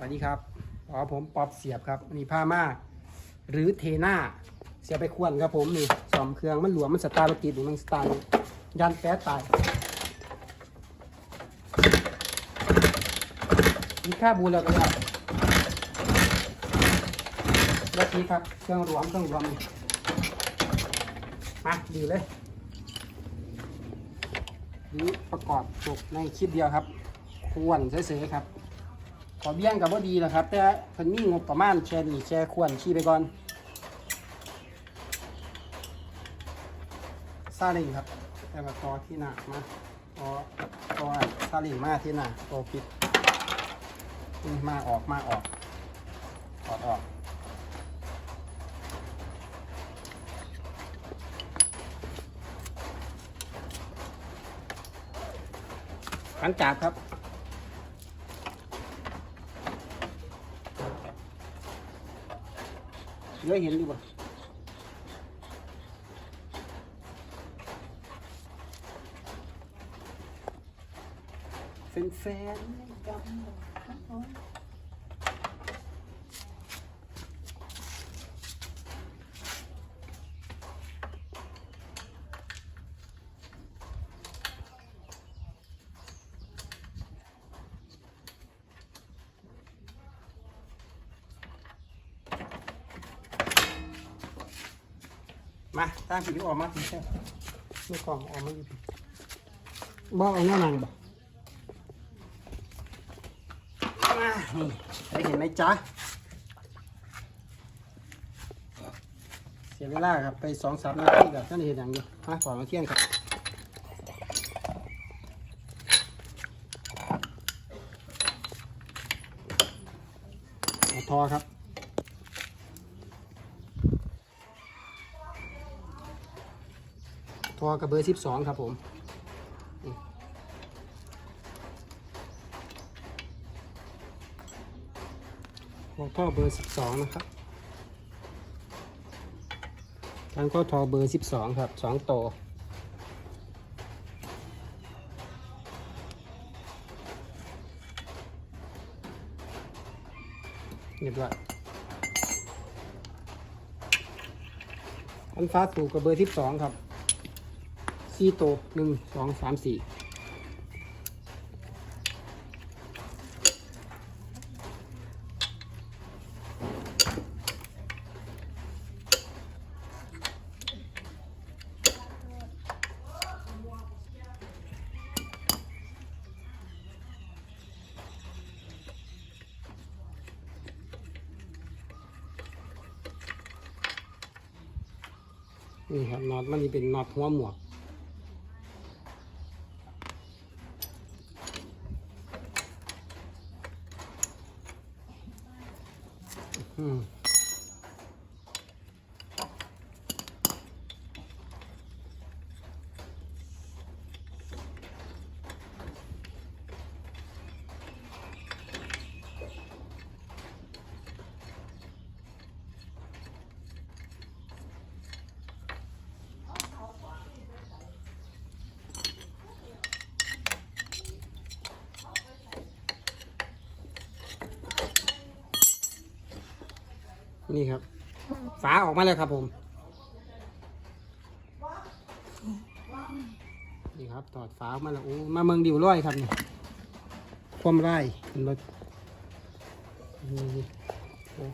วัสดีครับอ๋อผมป๊อบเสียบครับนี่ผ้ามาหรือเทน่าเสียบไปควนครับผมนี่สอมเครื่องมันหลวมมันสตาร์ทติดหรือมันสตาร์ทยันแป๊ดตายมีค่าบูแล้วก็ได้แล้วทีครับเครื่องรวมเครื่องรวมนี่มาดีเลยนี่ประกอบจบในคลิปเดียวครับ ควรเฉยๆครับ อเบี้ยงกับว่าดีนะครับ แต่เพิ่นมีงบประมาณแค่นี้แค่ควรขี่ไปก่อนซาเลิงครับแต่ว่าต่อที่หนักมาต่อต่อซาเลิงมาที่หนักต่อปิดนี่มาออกมาออกถอดออกขันจับครับ เหลือเห็นดีบ่แฟนๆกัน มาตั้งผิวออกมาสิแค่ไม่กล่องออกมาอยู่พี่บอกเอาหน้าหนังบ่มานี่ได้เห็นไหมจ๊ะ เสียเวลาครับไปสองสามนาทีกับท่านเห็นอย่างเดียวมาถอดมาเที่ยงครับเอาทอครับ ทอกับเบอร์สิบสองครับผมหัวท่อเบอร์สิบสองนะครับการก็ทอเบอร์สิบสองครับสองโตเรียบร้อยอันฟ้าสูกับเบอร์สิบสองครับ สี่โตวหนึ่งสองสามสี่นี่ครับน็อตมันนี่เป็นน็อตหัวหมวก อืม นี่ครับ ฝาออกมาแล้วครับผม นี่ครับถอดฝาออกมาแล้วโอ้มาเมืองดิวร้อยครับนี่ความไร่เป็นรถนี่โอ้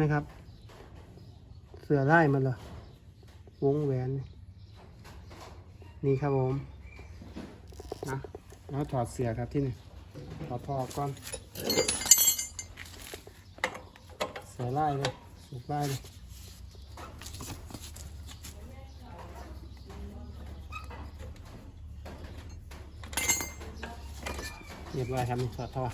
นะครับ เสือไร่มาเลยวงแหวนนี่นี่ครับผมนะแล้วถอดเสือครับที่นี่ ถอดท่อก่อนเสียไล่เลยสุกไล่เลยเรียบร้อยครับนี่ถอดท่อ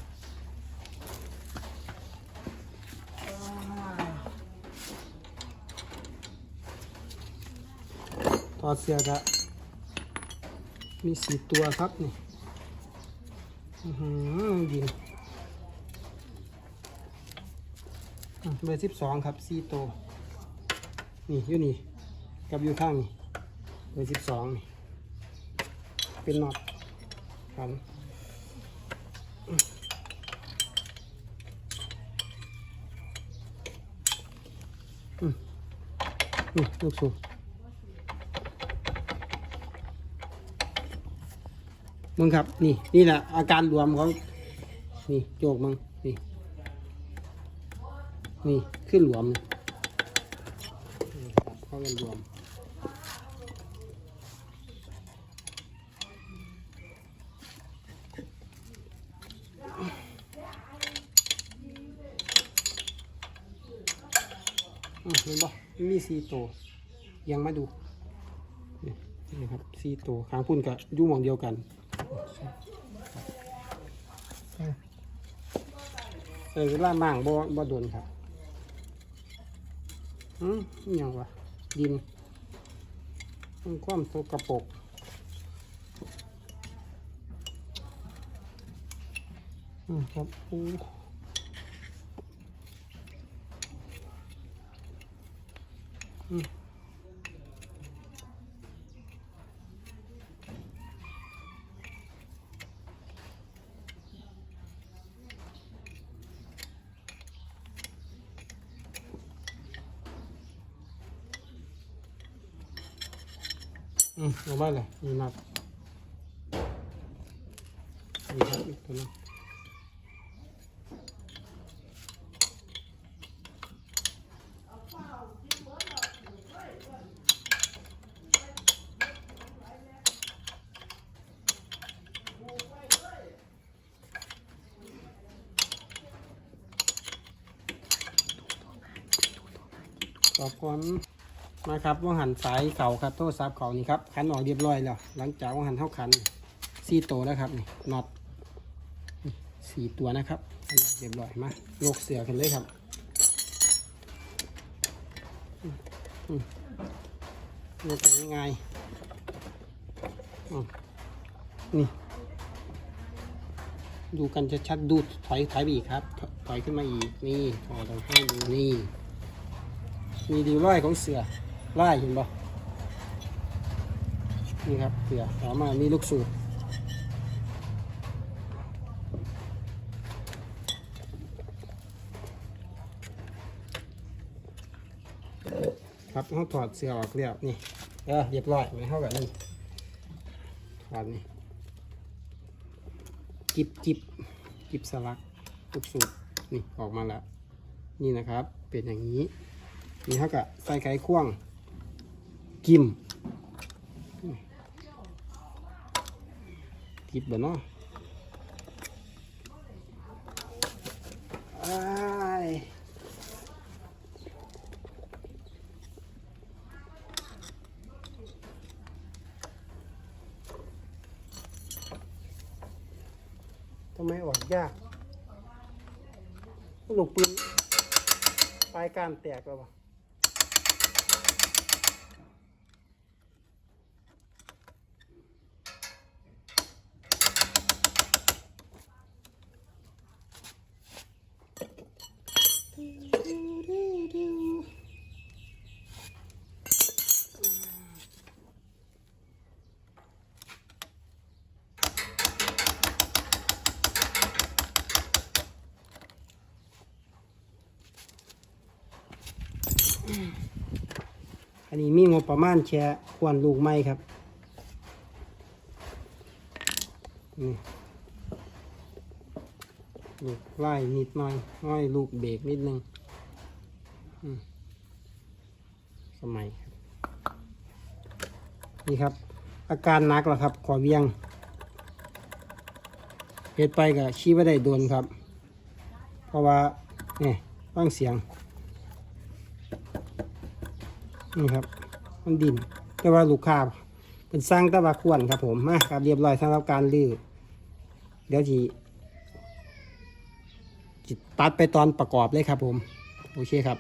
ถอดเสื้อจะมีสีตัวครับนี่ ยิงเบอร์สิบสองครับซีโต นี่อยู่นี่ กับอยู่ข้างนี่เบอร์สิบสองนี่เป็นน็อตพันอืมนี่ลูกสูบ มึงครับ นี่นี่แหละอาการรวมของนี่โจกมึงนี่นี่ขึ้นหลวมนี่ครับเข้ากันรวมมเห็นปะมีสี่ตัวยังมาดู นี่ครับสี่ตัวขางพุ่นกับยู่มองเดียวกันเออเวลามั่างบ่บ่โดนครับอืมยังวะดินมันความสกปรกอืมครับโอ้ อืมเอาไว้เลยมีนัดมีนัดอีกตัวนึงขอบคุณ มาครับว่าหันสายเข่าครับโทรศัพท์เขานี่ครับขันออกเรียบร้อยแล้ว หลังจากว่าหันเท่าขันสี่ตัวแล้วครับนี่น็อตสี่ตัวนะครับนออกเรียบร้อยมาโยกเสือกันเลยครับโยกกัง่ายๆนี่ดูกันจะชัดดูถอยถอยไปอีกครับ ถอยขึ้นมาอีก นี่ถอยเราให้ดูนี่ มีดีร้อยของเสือ ไล่เห็นบ่นี่ครับเสือต่อมามีลูกสูบครับเขาถอดเสือออกเรียบนี่เออเรียบร้อยไม่เท่ากับนี่ถอดนี่กิบกิบกิบสลักลูกสูบนี่ออกมาแล้ว นี่นะครับเป็นอย่างนี้นี่เขาก็ใส่ไข่ควง กิมติดบ่เนาะอ้ายทำไมออกยากลูกปืนปลายการแตกแล้วปะ อันนี้มีงบประมาณแค่ควนลูกไม้ครับนี่ลูกไล่นิดหน่อยน้อยลูกเบรกนิดนึงสมัยนี่ครับ อาการนักแล้วครับ ขอเวียงเหตุไปกับชี้ไม่ได้โดนครับ เพราะว่าเนี่ยฟังเสียง นี่ครับ มันดิน แต่ว่าลูกค้าเป็นสร้างแตะวาควรครับผมมาครับเรียบร้อยสำหรับการลื้อเดี๋ยวจีจิตัดไปตอนประกอบเลยครับผม โอเคครับ